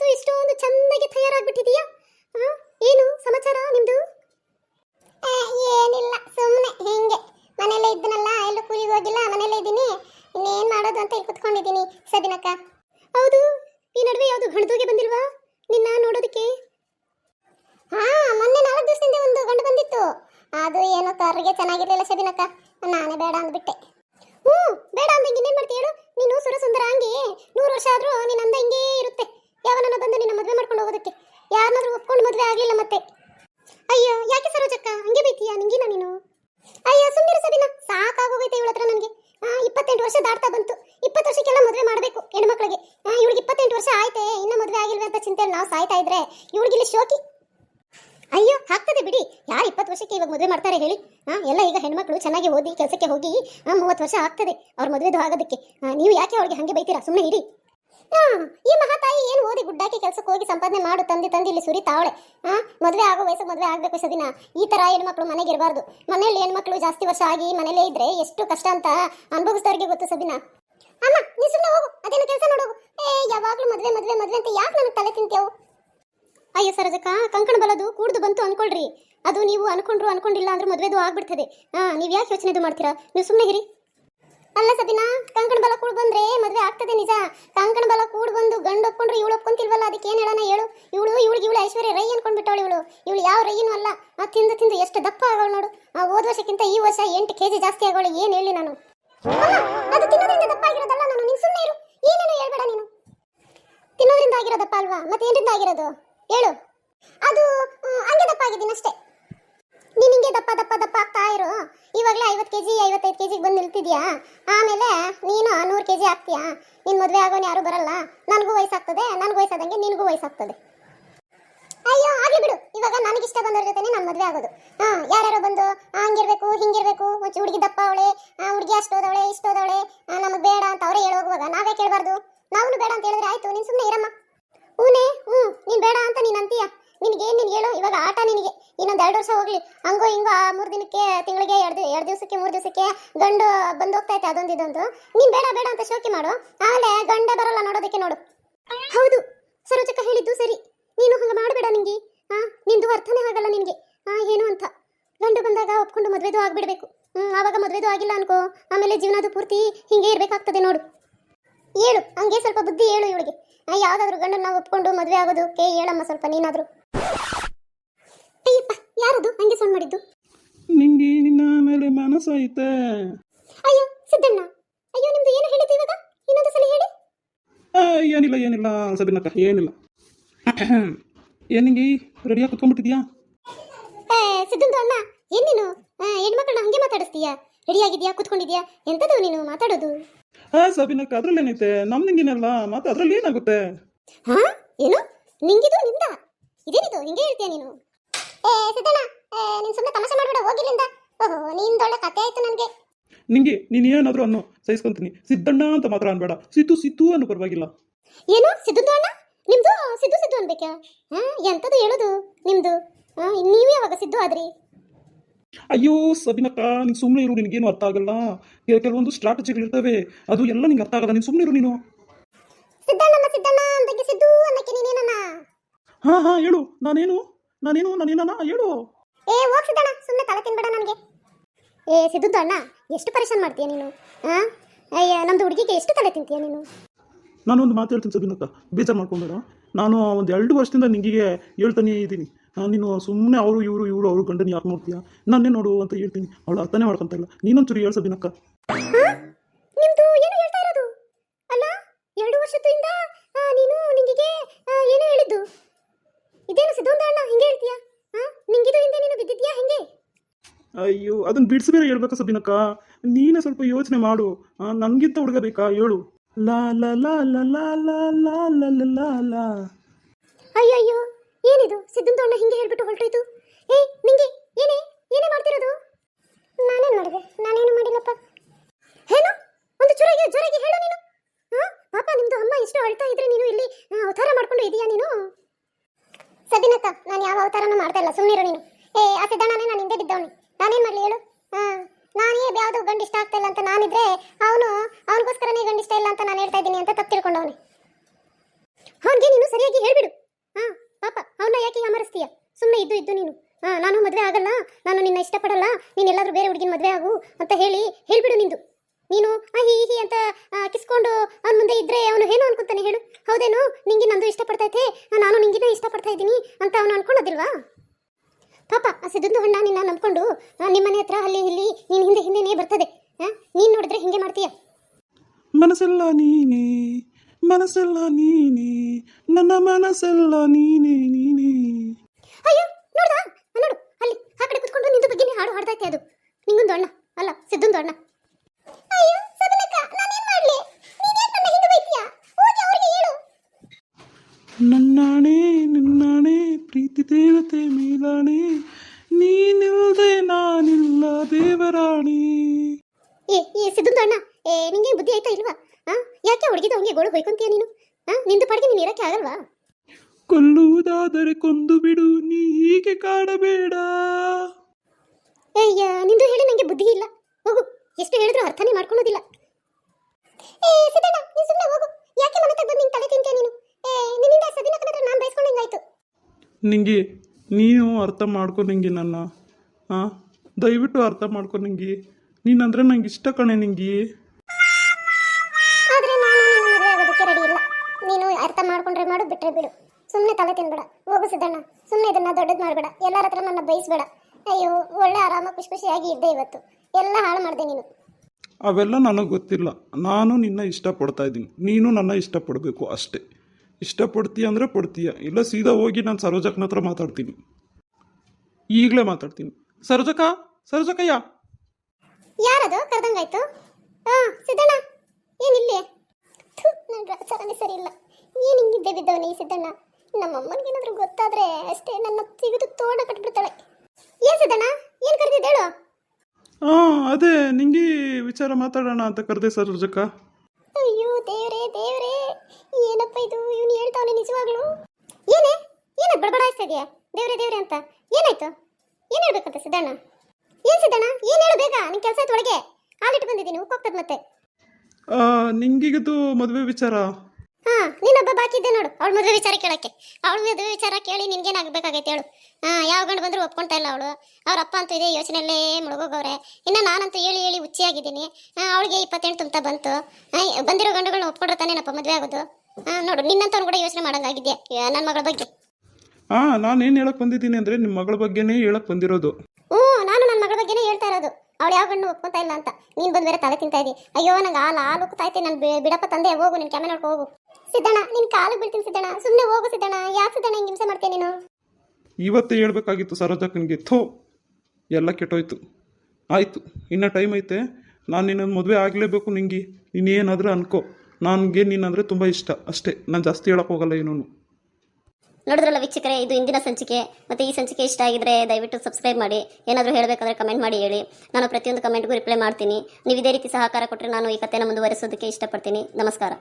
ಇವತ್ತು ಇಷ್ಟೊಂದು ಚೆನ್ನಾಗಿ ತಯಾರಾಗ್ಬಿಟ್ಟಿದೀಯಾ? ಏನು ಸಮಾಚಾರ ನಿಮ್ದು? ಏನಿಲ್ಲ ಸುಮ್ಮನೆ ಹಿಂಗೆ. ಮನೇಲೆ ಇದ್ದನಲ್ಲ ಎಲ್ಲೂ ಕೂಲಿಗೆ ಹೋಗಿಲ್ಲ ಮನೇಲೆ ಇದ್ದೀನಿ. ಇನ್ನೇನು ಮಾಡೋದು ಅಂತ ಇಲ್ಲಿ ಕುತ್ಕೊಂಡಿದ್ದೀನಿ. ಸದಿನಕ್ಕ ಹೌದು ಈ ನಡುವೆ ಯಾವುದು ಗಂಡದೂಗೆ ಬಂದಿಲ್ವಾ? ನಿನ್ನ ನೋಡೋದಕ್ಕೆ? ಹಾ ಮೊನ್ನೆ ನಾಲ್ಕು ದಿವಸದಿಂದ ಒಂದು ಗಂಡು ಬಂದಿತ್ತು. ಅದು ಏನೋ ಕರ್ರಿಗೆ ಚೆನ್ನಾಗಿರ್ಲಿಲ್ಲ ಸದಿನಕ್ಕ ನಾನೇ ಬೇಡ ಅಂದ್ಬಿಟ್ಟೆ ಹ್ಞೂ ಬೇಡ ಅಂದಂಗೆ ಇನ್ನೇನು ಮಾಡ್ತೀಯ ಹೇಳು ನೀನು ಸುರಸುಂದರ ಹಂಗೆ ನೂರು ವರ್ಷ ಆದರೂ ನಿನ್ನ ಅಂದ ಹಿಂಗೇ ಇರುತ್ತೆ ಯಾವನನ್ನ ಬಂದು ನಿನ್ನ ಮದುವೆ ಮಾಡ್ಕೊಂಡು ಹೋಗೋದಕ್ಕೆ ಯಾರನ್ನಾದ್ರೂ ಒಪ್ಕೊಂಡು ಮದುವೆ ಆಗಲಿಲ್ಲ ಮತ್ತೆ. ಅಯ್ಯೋ, ಯಾಕೆ ಸರೋಜಕ್ಕ? ಹಂಗೆ ಬೈತೀಯಾ? ನಿಂಗಿನ ನೀನು? ಅಯ್ಯೋ ಸುಮ್ಮನೆ ಸಬಿನ. ಸಾಕಾಗೋಗೈತೆ ಇವಳ ಹತ್ರ ನನಗೆ ಇಪ್ಪತ್ತೆಂಟು ವರ್ಷ ದಾಟ್ತಾ ಬಂತು. ಇಪ್ಪತ್ತು ವರ್ಷಕ್ಕೆಲ್ಲ ಮದುವೆ ಮಾಡಬೇಕು ಹೆಣ್ಮಕ್ಳಿಗೆ. ಇವಳಿಗೆ ಇಪ್ಪತ್ತೆಂಟು ವರ್ಷ ಆಯ್ತೆ. ಇನ್ನೂ ಮದುವೆ ಆಗಿಲ್ವೇ ಅಂತ ಚಿಂತೆಯಲ್ಲಿ ನಾವು ಸಾಯ್ತಾ ಇದ್ರೆ ಇವಳಿಗಿಲ್ಲಿ ಶೋಕಿ. ಅಯ್ಯೋ, ಆಗ್ತದೆ ಬಿಡಿ. ಯಾರು ಇಪ್ಪತ್ತು ವರ್ಷಕ್ಕೆ ಇವಾಗ ಮದುವೆ ಮಾಡ್ತಾರೆ ಹೇಳಿ? ಹಾಂ ಎಲ್ಲ ಈಗ ಹೆಣ್ಮಕ್ಳು ಚೆನ್ನಾಗಿ ಓದಿ ಕೆಲಸಕ್ಕೆ ಹೋಗಿ ಮೂವತ್ತು ವರ್ಷ ಆಗ್ತದೆ ಅವ್ರ ಮದುವೆದು ಆಗೋದಕ್ಕೆ. ನೀವು ಯಾಕೆ ಅವ್ರಿಗೆ ಹಂಗೆ ಬೈತೀರಾ? ಸುಮ್ಮನೆ ಇರಿ. ಈ ಮಹಾತಾಯಿ ಏನು ಓದಿ ಗುಡ್ಡಾಕಿ ಕೆಲಸಕ್ಕೆ ಹೋಗಿ ಸಂಪಾದನೆ ಮಾಡು, ತಂದೆ ತಂದೆ ಇಲ್ಲಿ ಸುರಿತಾವಳೆ. ಹಾ ಮದುವೆ ಆಗೋ ವಯಸ್ಸು ಮದುವೆ ಆಗಬೇಕು ಸದಿನ. ಈ ತರ ಹೆಣ್ಮಕ್ಳು ಮನೆಗೆ ಇರಬಾರ್ದು. ಮನೆಯಲ್ಲಿ ಹೆಣ್ಮಕ್ಳು ಜಾಸ್ತಿ ವರ್ಷ ಆಗಿ ಮನೇಲೇ ಇದ್ರೆ ಎಷ್ಟು ಕಷ್ಟ ಅಂತ ಅನುಭವಿಸ್ದವ್ರಿಗೆ ಗೊತ್ತು ಸದಿನ. ಅಮ್ಮ, ನೀ ಸುಮ್ಮನೆ ಹೋಗು, ಅದೇನು ಕೆಲಸ ನೋಡೋಗು ಏ, ಯಾವಾಗಲೂ ಮದುವೆ ಮದುವೆ ಮದುವೆ ಅಂತ ಯಾಕೆ ನನಗೆ ತಲೆ ತಿಂತೇವು ಅಯ್ಯೋ ಸರಜಕ್ಕ, ಕಂಕಣ ಬಲದು ಕೂಡ್ದು ಬಂತು ಅನ್ಕೊಳ್ರಿ. ಅದು ನೀವು ಅನ್ಕೊಂಡ್ರು ಅನ್ಕೊಂಡಿಲ್ಲ ಅಂದ್ರೆ ಮದುವೆದು ಆಗ್ಬಿಡ್ತದೆ. ಹಾ ನೀವು ಯಾಕೆ ಯೋಚನೆ ಮಾಡ್ತೀರಾ? ನೀವು ಸುಮ್ಮನೆ ಇರಿ. ಅಲ್ಲ ಸಬಿನಾ, ಕಂಕಣ ಬಲ ಕೂಡ ಬಂದ್ರೆ ಮದುವೆ ಆಗ್ತದೆ ನಿಜ. ಕಂಕಣ ಬಲ ಕೂಡ ಬಂದು ಗಂಡ ಒಪ್ಕೊಂಡ್ರೆ ಇವಳು ಒಪ್ಕೊಂತಿಲ್ವಲ್ಲ, ಅದಕ್ಕೆ ಏನ್ ಹೇಳೋಣ ಹೇಳು? ಇವಳು, ಇವಳಿಗೆ ಇವಳು ಐಶ್ವರ್ಯ ರೈ ಅನ್ಕೊಂಡ್ಬಿಟ್ಟವಳು ಇವಳು. ಇವಳು ಯಾವ ರೈನು ಅಲ್ಲ. ಆ ತಿಂದು ತಿಂದು ಎಷ್ಟು ದಪ್ಪ ಆಗೋಳು ನೋಡು. ಆ ಹೋದ ವರ್ಷಕ್ಕಿಂತ ಈ ವರ್ಷ ಎಂಟು ಕೆಜಿ ಜಾಸ್ತಿ ಆಗೋಳು ಏನ್ ಹೇಳಿ ನಾನು? ಅದು ತಿನ್ನೋದ್ರಿಂದ ದಪ್ಪ ಆಗಿರೋದಲ್ಲ ನಾನು, ನಿನ್ ಸುಮ್ಮನೆ ಇರು. ಏನೇನು ಹೇಳ್ಬೇಡ ನೀನು. ತಿನ್ನೋದ್ರಿಂದ ಆಗಿರೋದಪ್ಪ ಅಲ್ವಾ? ಮತ್ತೇನ್ರಿಂದ ಆಗಿರೋದು? ಹೇಳು. ಅದು ಹಂಗೆ ದಪ್ಪ ಆಗಿದ್ದೀನಿ ಅಷ್ಟೇ. ನೀನು ದಪ್ಪ ದಪ್ಪ ದಪ್ಪ ಆಗ್ತಾ ಇರು. ಇವಾಗಲೇ ಐವತ್ತು ಕೆಜಿ, ಐವತ್ತೈದು ಕೆಜಿಗೆ ಬಂದು ನಿಲ್ತಿದ್ಯಾ ಆಮೇಲೆ ನೀನು ನೂರು ಕೆಜಿ ಆಗ್ತೀಯಾ? ನಿನ್ನ ಮದುವೆ ಆಗೋನು ಯಾರು ಬರಲ್ಲ. ನನಗೂ ವಯಸ್ಸಾಗ್ತದೆ, ನನಗೂ ವಯಸ್ಸಾದಂಗೆ ನಿನಗೂ ವಯಸ್ಸಾಗ್ತದೆ. ಅಯ್ಯೋ, ಆಗ್ಲಿ ಬಿಡು. ಇವಾಗ ನನಗಿಷ್ಟ ಬಂದವ್ರ ಜೊತೆ ನಾನು ಮದುವೆ ಆಗೋದು. ಹಾ, ಯಾರ್ಯಾರೋ ಬಂದು ಹಂಗಿರ್ಬೇಕು, ಹಿಂಗಿರ್ಬೇಕು ಹುಡುಗಿ ದಪ್ಪ ಅವಳೆ ಹುಡುಗಿ ಅಷ್ಟೋದವಳೆ ಇಷ್ಟೋದವಳೆ ನಮಗೆ ಬೇಡ ಅಂತ ಅವರೇ ಹೇಳೋಗುವಾಗ ನಾವೇ ಕೇಳಬಾರ್ದು. ನಾವು ಬೇಡ ಅಂತ ಹೇಳಿದ್ರೆ ಆಯ್ತು, ನೀನು ಸುಮ್ಮನೆ ಇರಮ್ಮ. ಹೂನೇ ಹ್ಞೂ ನೀನು ಬೇಡ ಅಂತ ನೀನು ಅಂತೀಯ? ನಿನಗೆ ನೀನು ಹೇಳು? ಇವಾಗ ಆಟ ಇನ್ನೊಂದು ಎರಡು ವರ್ಷ ಹೋಗ್ಲಿ. ಹಂಗೋ ಹಿಂಗೋ ಆ ಮೂರು ದಿನಕ್ಕೆ, ತಿಂಗಳಿಗೆ ಎರಡು ಎರಡು ದಿವಸಕ್ಕೆ, ಮೂರು ದಿವಸಕ್ಕೆ ಗಂಡು ಬಂದು ಹೋಗ್ತೈತೆ ಅದೊಂದು ಇದೊಂದು. ನೀನು ಬೇಡ ಬೇಡ ಅಂತ ಶೋಕಿ ಮಾಡು. ಆಮೇಲೆ ಗಂಡ ಬರಲ್ಲ ನೋಡೋದಕ್ಕೆ ನೋಡು. ಹೌದು. ಸರೋಜಕ್ಕ ಹೇಳಿದ್ದು ಸರಿ. ನೀನು ಹಂಗೆ ಮಾಡಬೇಡ ನಿಂಗೆ. ಹಾ ನಿಂದು ಅರ್ಥನೇ ಆಗಲ್ಲ ನಿನಗೆ. ಹಾ ಏನು ಅಂತ. ಗಂಡು ಬಂದಾಗ ಒಪ್ಕೊಂಡು ಮದ್ವೆದು ಆಗ್ಬಿಡ್ಬೇಕು. ಹ್ಮ್ ಅವಾಗ ಮದುವೆದು ಆಗಿಲ್ಲ ಅನ್ಕೋ. ಆಮೇಲೆ ಜೀವನದು ಪೂರ್ತಿ ಹಿಂಗೆ ಇರಬೇಕಾಗ್ತದೆ ನೋಡು. ಹೇಳು, ಹಂಗೆ ಸ್ವಲ್ಪ ಬುದ್ಧಿ ಹೇಳು ಇವಳಿಗೆ. ಯಾವ್ದಾದ್ರು ಗಂಡನ್ನ ಒಪ್ಕೊಂಡು ಮದುವೆ ಆಗೋದಕ್ಕೆ ಹೇಳಮ್ಮ ಸ್ವಲ್ಪ ನೀನಾದ್ರು. ಅಯ್ಯಪ್ಪ ಯಾರದು? ಹಂಗೆ ಸೌಂಡ್ ಮಾಡಿದ್ದು. ನಿಂಗೆ ನಿನ್ನ ಮೇಲೆ ಮನಸ್ಸಾಯ್ತೆ ಅಯ್ಯೋ ಸಿದ್ದಣ್ಣ. ಅಯ್ಯೋ ನಿಮ್ದು ಏನು ಹೇಳಿದ್ದು ಇವಾಗ? ಇನ್ನೊಂದು ಸಲ ಹೇಳಿ. ಆ, ಏನಿಲ್ಲ ಏನಿಲ್ಲ ಸಬಿನಕ್ಕ ಏನಿಲ್ಲ. ಏನಿಂಗೆ ರೆಡಿಯಾಗಿ ಕುತ್ಕೊಂಡ್ಬಿಟ್ಟಿದ್ಯಾ? ಏ ಸಿದ್ದಂದು ಅಣ್ಣ ಏನ್ ನೀನು? ಆ, ಹೆಣ್ಮಕ್ಳನ್ನ ಹಂಗೆ ಮಾತಾಡಿಸ್ತೀಯಾ? ರೆಡಿ ಆಗಿದ್ಯಾ? ಕೂತ್ಕೊಂಡಿದ್ಯಾ? ಎಂತದು ನೀನು ಮಾತಾಡೋದು? ಹಾ ಸಬಿನಕ್ಕ ಅದ್ರಲ್ಲೇನೈತೆ? ನಮ್ ನಿಂಗಿನಲ್ಲ ಮತ್ತೆ ಅದ್ರಲ್ಲಿ ಏನಾಗುತ್ತೆ ಹಾ? ಏನು? ನಿಂಗಿದು ನಿಂದ ಇದೇನಿದು? ಹಿಂಗೆ ಹೇಳ್ತೀಯ ನೀನು? ಏ ಸಿದ್ದಣ್ಣ ನೀನು ಸುಮ್ಮನೆ ತಮಾಷೆ ಮಾಡ್ಬಿಡ ಹೋಗಿಲ್ಲಿಂದ ಓಹೋ ನಿಂದೊಳ್ಳೆ ಕತೆ ಆಯ್ತು ನನಗೆ. ನಿಂಗೆ ನೀನು ಏನಾದರೂ ಅನ್ನೋ ಸಹಿಸ್ಕೊಂತೀನಿ. ಸಿದ್ದಣ್ಣ ಅಂತ ಮಾತ್ರ ಅನ್ಬೇಡ. ಸಿದ್ದು ಸಿದ್ದು ಅನ್ನೋ ಪರವಾಗಿಲ್ಲ. ಏನು? ಸಿದ್ದು ಅಣ್ಣ? ನಿಮ್ದು? ಸಿದ್ದು ಸಿದ್ದು ಅನ್ಬೇಕಾ? ಹಾ ಎಂತದು ಹೇಳೋದು ನಿಮ್ದು? ಹಾ ನೀವು ಯಾವಾಗ ಸಿದ್ದು ಆದ್ರಿ. ಅಯ್ಯೋ ಸಬಿನಕ್ಕ ನೀನು ಸುಮ್ಮನೆ ಇರು ನಿನಗೇನು ಅರ್ಥ ಆಗಲ್ಲ. ಕೆಲ- ಕೆಲವೊಂದು ಸ್ಟ್ರಾಟಜಿಗಳಿರ್ತವೆ ಅದು ಎಲ್ಲ ನಿಂಗೆ ಅರ್ಥ ಆಗಲ್ಲ. ನೀನು ಸುಮ್ಮನೆ ಇರು ನೀನು. ಸಿದ್ದಣ್ಣ ಅಂದಕ್ಕೆ ಸಿದ್ದು ಅನ್ನಕ್ಕೆ ನೀನೇನಣ್ಣ ಹಾ ಹಾ ಹೇಳು. ನಾನೇನು? ನಾನೇನು ನಾನೇನಣ್ಣ? ಹೇಳು. ಏ ಹೋಗ್ ಸಿದ್ದಣ್ಣ ಸುಮ್ಮನೆ ತಲೆ ತಿನ್ಬೇಡ ನನಗೆ. ಏ ಸಿದ್ದು ಅಣ್ಣ ಎಷ್ಟು ಪರೇಶಾನ್ ಮಾಡ್ತೀಯ ನೀನು? ಅಯ್ಯ ನಮ್ದು ಹುಡುಗಿಗೆ ಎಷ್ಟು ತಲೆ ತಿಂತೀಯ ನೀನು? ನಾನೊಂದು ಮಾತು ಹೇಳ್ತೀನಿ ಸಬಿನಕ್ಕ ಬೇಜಾರು ಮಾಡ್ಕೊಂಬೇಡ. ನಾನು ಒಂದು ಎರಡು ವರ್ಷದಿಂದ ನಿಂಗೆ ಹೇಳ್ತಾನೆ ಇದ್ದೀನಿ. ನೀನು ಸುಮ್ಮನೆ ಅವರು ಇವರು ಇವರು ಅವರು ಗಂಡನ ಯಾಕೆ ನೋಡ್ತೀಯ? ನನ್ನೇ ನೋಡು ಅಂತ ಹೇಳ್ತೀನಿ. ಅವಳು ಅರ್ಥನೇ ಮಾಡ್ಕೊಂತ ಇಲ್ಲ. ನೀನೊಂಚೂರು ಹೇಳು ಸಬಿನಕ್ಕ ಹಾ? ನಿಮ್ದು ಏನು ಹೇಳ್ತಾ ಇರೋದು? ಅಲ್ಲ ಎರಡು ವರ್ಷದಿಂದ ನೀನು ನಿಂಗಿಗೆ ಏನು ಹೇಳಿದ್ದು? ಇದೇನು ಸಿದ್ಧೊಂದ ಅಣ್ಣ ಹಿಂಗೆ ಹೇಳ್ತೀಯಾ ಹಾ ನಿಂಗಿದು ಹಿಂದೆ ನೀನು ಬಿದ್ದಿದ್ಯಾ ಹೆಂಗೆ ಅಯ್ಯೋ ಅದನ್ನ ಬಿಡಿಸಿ ಬೇರೆ ಹೇಳ್ಬೇಕಾ ಸಬಿನಕ್ಕ ನೀನೇ ಸ್ವಲ್ಪ ಯೋಚನೆ ಮಾಡು ಆ, ನನ್ಗಿಂತ ಹುಡುಗ ಬೇಕಾ ಹೇಳು ಲಾ ಲಾ ಲಾ ಲಾ ಲಾ ಲಾ ಲಾ ಲಾ ಲಾ ಲಾ ಲಾ ಅಯ್ಯಯ್ಯೋ ಏನಿದು ಸಿದ್ದೊಂದ ಅಣ್ಣ ಹಿಂಗೆ ಹೇಳ್ಬಿಟ್ಟು ಹೊರಟೋಯ್ತು ಏ ನಿಂಗೆ ಏನೇ ಏನೇ ಮಾಡ್ತಿರೋದು ನಾನೇನು ಮಾಡಿದೆ ನಾನೇನು ಮಾಡಿಲ್ಲಪ್ಪ ಏನು ಒಂದು ಚೂರಾಗಿ ಜೋರಾಗಿ ಹೇಳು ನೀನು ಹಾ ಪಾಪ ನಿಮ್ದು ಅಮ್ಮ ಎಷ್ಟು ಅಳ್ತಾ ಇದ್ರೆ ನೀನು ಇಲ್ಲಿ ಆ, ಅವತಾರ ಮಾಡ್ಕೊಂಡು ಇದೀಯಾ ನೀನು ಸಬಿನಕ್ಕ ಮಾಡ್ತಾ ಸುಮ್ಮನಿರು ನೀನು. ಏ ಆ ಸಿದ್ದಣ್ಣನೇ ನಾನು ಹಿಂದೆ ಬಿದ್ದವನಿ. ನಾನೇನು ಮಾಡಲಿ ಹೇಳು? ಹಾ ನಾನೇ ಯಾವುದು ಗಂಡು ಇಷ್ಟ ಆಗ್ತಾ ಇಲ್ಲ ಅಂತ ನಾನಿದ್ರೆ ಅವನು, ಅವನಿಗೋಸ್ಕರನೇ ಗಂಡು ಇಷ್ಟ ಇಲ್ಲ ಅಂತ ನಾನು ಹೇಳ್ತಾ ಇದ್ದೀನಿ ಅಂತ ತಪ್ಪು ತಿಳ್ಕೊಂಡವನೆ. ಅವನಿಗೆ ನೀನು ಸರಿಯಾಗಿ ಹೇಳ್ಬಿಡು. ಹಾ ಪಾಪ ಅವನ್ನ ಯಾಕೆ ಯಾಮರಿಸ್ತೀಯ? ಸುಮ್ಮನೆ ಇದ್ದು ಇದ್ದು ನೀನು. ಹಾಂ ನಾನು ಮದುವೆ ಆಗಲ್ಲ, ನಾನು ನಿನ್ನ ಇಷ್ಟಪಡಲ್ಲ, ನೀನು ಎಲ್ಲಾದರೂ ಬೇರೆ ಹುಡುಗಿನ ಮದುವೆ ಆಗು ಅಂತ ಹೇಳಿ ಹೇಳ್ಬಿಡು ನಿಂದು. ನೀನು ಹಿ ಹಿ ಅಂತ ಕಿಸ್ಕೊಂಡು ಅವನ ಮುಂದೆ ಇದ್ರೆ ಅವನು ಏನು ಅನ್ಕೊಂತಾನೆ ಹೇಳು? ಹೌದೇನು? ನಿಂಗೆ ನಂದು ಇಷ್ಟಪಡ್ತೈತೆ ನಾನು ನಿಂಗಿನ ಇಷ್ಟಪಡ್ತಾ ಇದ್ದೀನಿ ಅಂತ ಅವನು ಅನ್ಕೊಳ್ಳೋದಿಲ್ವಾ ಪಾಪ ಆ ಸಿದ್ಧಂದು ಹಣ್ಣ ನಿನ್ನ ನಂಬ್ಕೊಂಡು ನಿಮ್ಮನೆ ಹತ್ರ ಅಲ್ಲಿ ಇಲ್ಲಿ ನೀನು ಹಿಂದೆ ಹಿಂದೆನೇ ಬರ್ತದೆ ನೀನು ನೋಡಿದ್ರೆ ಹಿಂಗೆ ಮಾಡ್ತೀಯ ಮನಸ್ಸೆಲ್ಲ ನೀನೇ ಮನಸ್ಸೆಲ್ಲ ನೀನೇ ನನ್ನ ಮನಸ್ಸೆಲ್ಲ ನೀನೇ ನೀನೇ. ಅಯ್ಯೋ ನೋಡ್ದ? ನೋಡು ಅಲ್ಲಿ ಆ ಕಡೆ ಕುತ್ಕೊಂಡು ನಿಂದು ಬಗ್ಗೆ ಹಾಡು ಹಾಡ್ತೈತೆ ಅದು. ನಿಂಗೊಂದು ಅಣ್ಣ ಅಲ್ಲ ಸಿದ್ಧಂದು ಅಣ್ಣ. ಅಯ್ಯೋ ಸದನಕ್ಕ ನಾನೇನ್ ಮಾಡ್ಲಿ? ನೀನೇನ್ ನನ್ನ ಹಿಂದೆ ಬೈತೀಯಾ? ಹೋಗಿ ಅವರಿಗೆ ಹೇಳು. ನನ್ನಾಣೆ ನಿನ್ನಾಣೆ ಪ್ರೀತಿ ದೇವತೆ ಮೇಲಾಣೆ ನೀನಿಲ್ದೆ ನಾನಿಲ್ಲ ದೇವರಾಣಿ ಏ ಈ ಸಿದ್ಧಂದು ಅಣ್ಣ ಏ ನಿಂಗೆ ಬುದ್ಧಿ ಆಯ್ತಾ ಇಲ್ವಾ ಹಾ ಯಾಕೆ ಹುಡುಗಿದ ಹಂಗೆ ಗೋಳು ಬೈಕೊಂತೀಯ ನೀನು? ಹಾ ನಿಂದು ಪಾಡಿಗೆ ನೀನು ಇರಕ್ಕೆ ಆಗಲ್ವಾ? ಕೊಲ್ಲುವುದಾದರೆ ಕೊಂದು ಬಿಡು ನೀ ಹೀಗೆ ಕಾಡಬೇಡ. ಅಯ್ಯ ನಿಂದು ಹೇಳಿ ನಂಗೆ ಬುದ್ಧಿ ಇಲ್ಲ. ಹೋಗು ಎಷ್ಟು ಹೇಳಿದ್ರು ಅರ್ಥನೇ ಮಾಡ್ಕೊಳ್ಳೋದಿಲ್ಲ. ಏ ಸಿದ್ದಣ್ಣ ನೀನು ಸುಮ್ಮನೆ ಹೋಗು. ಯಾಕೆ ಮನೆ ತಗ ಬಂದು ನಿನ್ ತಲೆ ತಿಂತೀಯ ನೀನು? ಏ ನಿನ್ನಿಂದ ಸದಿನ ಕನ್ನಡ ನಾನು ಬಯಸ್ಕೊಂಡಂಗಾಯ್ತು. ನಿಂಗೆ ನೀನು ಅರ್ಥ ಮಾಡ್ಕೊ ನಿಂಗೆ ನನ್ನ ಹಾಂ ದಯವಿಟ್ಟು ಅರ್ಥ ಮಾಡ್ಕೊ ನಿಂಗೆ ನೀನಂದ್ರೆ ನಂಗೆ ಇಷ್ಟ ಕಣೆ ನಿಂಗೆ. ಬಿಟ್ರೆ ಬಿಡು. ಸುಮ್ಮನೆ ತಲೆ ತಿನ್ಬೇಡ. ಹೋಗು ಸಿದ್ದಣ್ಣ. ಸುಮ್ಮನೆ ಇದನ್ನ ದೊಡ್ಡದು ಮಾಡಬೇಡ. ಎಲ್ಲರ ಹತ್ರ ನನ್ನ ಬಯಸ್ಬೇಡ ಅಯ್ಯೋ ಒಳ್ಳೆ ಆರಾಮ ಖುಷಿ ಖುಷಿಯಾಗಿ ಇದ್ದೆ ಇವತ್ತು. ಎಲ್ಲ ಹಾಳು ಮಾಡಿದೆ ನೀನು. ಅವೆಲ್ಲ ನನಗೆ ಗೊತ್ತಿಲ್ಲ. ನಾನು ನಿನ್ನ ಇಷ್ಟಪಡ್ತಾ ಇದ್ದೀನಿ. ನೀನು ನನ್ನ ಇಷ್ಟಪಡಬೇಕು ಅಷ್ಟೇ. ಇಷ್ಟಪಡ್ತೀಯ ಅಂದರೆ ಪಡ್ತೀಯ. ಇಲ್ಲ ಸೀದಾ ಹೋಗಿ ನಾನು ಸರೋಜಕ್ನ ಹತ್ರ ಮಾತಾಡ್ತೀನಿ. ಈಗಲೇ ಮಾತಾಡ್ತೀನಿ. ಸರೋಜಕ ಸರೋಜಕಯ್ಯ ಯಾರದು? ಕರೆದಂಗಾಯ್ತು? ಹಾಂ ಸಿದ್ದಣ್ಣ. ಏನಿಲ್ಲ? ಸರಿ ಇಲ್ಲ. ಏನು ಹಿಂಗಿದ್ದೆ ಬಿದ್ದವನೇ ಈ ಸಿದ್ದಣ್ಣ? ನಮ್ಮ ಅಮ್ಮನಿಗೇನಾದ್ರೂ ಗೊತ್ತಾದ್ರೆ ಅಷ್ಟೇ ನನ್ನ ತೆಗೆದು ತೋಡ ಕಟ್ಬಿಡ್ತಾಳೆ. ಏನು ಸಿದ್ದಣ್ಣ? ಏನು ಕರೆದಿದ್ದ ಹೇಳು? ಹಾಂ ಅದೇ ನಿಂಗೆ ವಿಚಾರ ಮಾತಾಡೋಣ ಅಂತ ಕರೆದೆ ಸರೋಜಕ್ಕ ಅಯ್ಯೋ ದೇವ್ರೇ ದೇವ್ರೇ ಏನಪ್ಪ ಇದು? ಇವನು ಹೇಳ್ತಾವನೆ ನಿಜವಾಗ್ಲು? ಏನೇ? ಏನ ಬಡಬಡ ಇದೆಯಾ? ದೇವ್ರೇ ದೇವ್ರೇ ಅಂತ. ಏನಾಯ್ತು? ಏನ್ ಹೇಳ್ಬೇಕಂತ ಸಿದ್ದಣ್ಣ? ಏನ್ ಸಿದ್ದಣ್ಣ? ಏನ್ ಹೇಳು ಬೇಗ? ನಿನ್ ಕೆಲಸ ಆಯ್ತು ಒಳಗೆ. ಹಾಲಿಟ್ಟು ಬಂದಿದ್ದೀನಿ ಉಪ್ಪೋಗ್ತದ ಮತ್ತೆ. ನಿಂಗಿಗಿದು ಮದುವೆ ವಿಚಾರ. ಹಾ ನೀನೊಬ್ಬ ಬಾಕಿ ಇದ್ದೆ ನೋಡು. ಅವಳ ಮದುವೆ ವಿಚಾರ ಕೇಳಕ್ಕೆ. ಅವಳ ಮದುವೆ ವಿಚಾರ ಕೇಳಿ ನಿನ್ಗೇನಾಗಬೇಕಾಗೈತೆ ಹೇಳು. ಹಾ ಯಾವ ಗಂಡು ಬಂದ್ರು ಒಪ್ಕೊಳ್ತಾ ಇಲ್ಲ ಅವಳು. ಅವ್ರ ಅಪ್ಪ ಅಂತೂ ಇದೇ ಯೋಚನೆಯಲ್ಲೇ ಮುಳುಗೋಗವ್ರೆ. ಇನ್ನು ನಾನಂತೂ ಹೇಳಿ ಹೇಳಿ ಹುಚ್ಚಿಯಾಗಿದ್ದೀನಿ. ಅವಳಿಗೆ ಇಪ್ಪತ್ತೆಂಟು ತುಂಬ್ತಾ ಬಂತು. ಬಂದಿರೋ ಗಂಡುಗಳನ್ನ ಒಪ್ಕೊಂಡ್ರೆ ತಾನೇನಪ್ಪ ಮದುವೆ ಆಗೋದು. ಹಾ ನೋಡು ನಿನ್ನಂತವ್ನು ಕೂಡ ಯೋಚನೆ ಮಾಡಂಗಾಗಿದ್ಯಾ? ನನ್ನ ಮಗಳ ಬಗ್ಗೆ. ಹಾ ನಾನು ಏನು ಹೇಳಕ್ ಬಂದಿದ್ದೀನಿ ಅಂದ್ರೆ ನಿಮ್ಮ ಮಗಳ ಬಗ್ಗೆನೇ ಹೇಳಕ್ ಬಂದಿರೋದು. ಹ್ಞೂ ನಾನು ನನ್ನ ಮಗಳ ಬಗ್ಗೆನೇ ಹೇಳ್ತಾ ಇರೋದು. ಅವಳು ಯಾವ ಗಂಡು ಒಪ್ಕೊಂತ ಇಲ್ಲ ಅಂತ. ನೀನು ಬಂದು ಬೇರೆ ತಲೆ ತಿಂತಾ ಇದ್ದಿ ಅಯ್ಯೋ ನಂಗೆ ಹಾಲು ಹಾಲು ಉಕ್ತಾಯ್ತೆ ನಾನು ಬಿಡಪ್ಪ ತಂದೆ ಹೋಗು ನಿನ್ನ ಕ್ಯಾಮೆ ನೋಡ್ಕೊ ಹೋಗು. ಸಿದ್ದಣ್ಣ ನಿನ್ ಕಾಲು ಬೀಳ್ತೀನಿ ಸಿದ್ದಣ್ಣ. ಸುಮ್ಮನೆ ಹೋಗು ಸಿದ್ದಣ್ಣ. ಯಾಕೆ ಸಿದ್ದಣ್ಣ ಹಿಂಗೆ ಹಿಂಸೆ ಮಾಡ್ತೀನಿ ನೀನು? ಇವತ್ತೇ ಹೇಳ್ಬೇಕಾಗಿತ್ತು ಸರೋಜಕ್ಕನಿಗೆ. ಥೋ ಎಲ್ಲ ಕೆಟ್ಟೋಯ್ತು. ಆಯಿತು ಇನ್ನು ಟೈಮ್ ಐತೆ. ನಾನು ನಿನ್ನ ಮದುವೆ ಆಗಲೇಬೇಕು ನಿಂಗೆ. ನೀನೇನಾದರೂ ಅನ್ಕೋ. ನನಗೆ ನೀನಂದರೆ ತುಂಬ ಇಷ್ಟ. ಅಷ್ಟೇ. ನಾನು ಜಾಸ್ತಿ ಹೇಳಕ್ಕೆ ಹೋಗಲ್ಲ ಏನೂ ನೋಡಿದ್ರಲ್ಲ ವೀಕ್ಷಕರೇ ಇದು ಇಂದಿನ ಸಂಚಿಕೆ. ಮತ್ತು ಈ ಸಂಚಿಕೆ ಇಷ್ಟ ಆಗಿದ್ರೆ ದಯವಿಟ್ಟು ಸಬ್ಸ್ಕ್ರೈಬ್ ಮಾಡಿ. ಏನಾದರೂ ಹೇಳಬೇಕಾದ್ರೆ ಕಮೆಂಟ್ ಮಾಡಿ ಹೇಳಿ. ನಾನು ಪ್ರತಿಯೊಂದು ಕಮೆಂಟ್ಗೂ ರಿಪ್ಲೈ ಮಾಡ್ತೀನಿ. ನೀವು ಇದೇ ರೀತಿ ಸಹಕಾರ ಕೊಟ್ಟರೆ ನಾನು ಈ ಕಥೆನ ಮುಂದುವರೆಸೋದಕ್ಕೆ ಇಷ್ಟಪಡ್ತೀನಿ. ನಮಸ್ಕಾರ.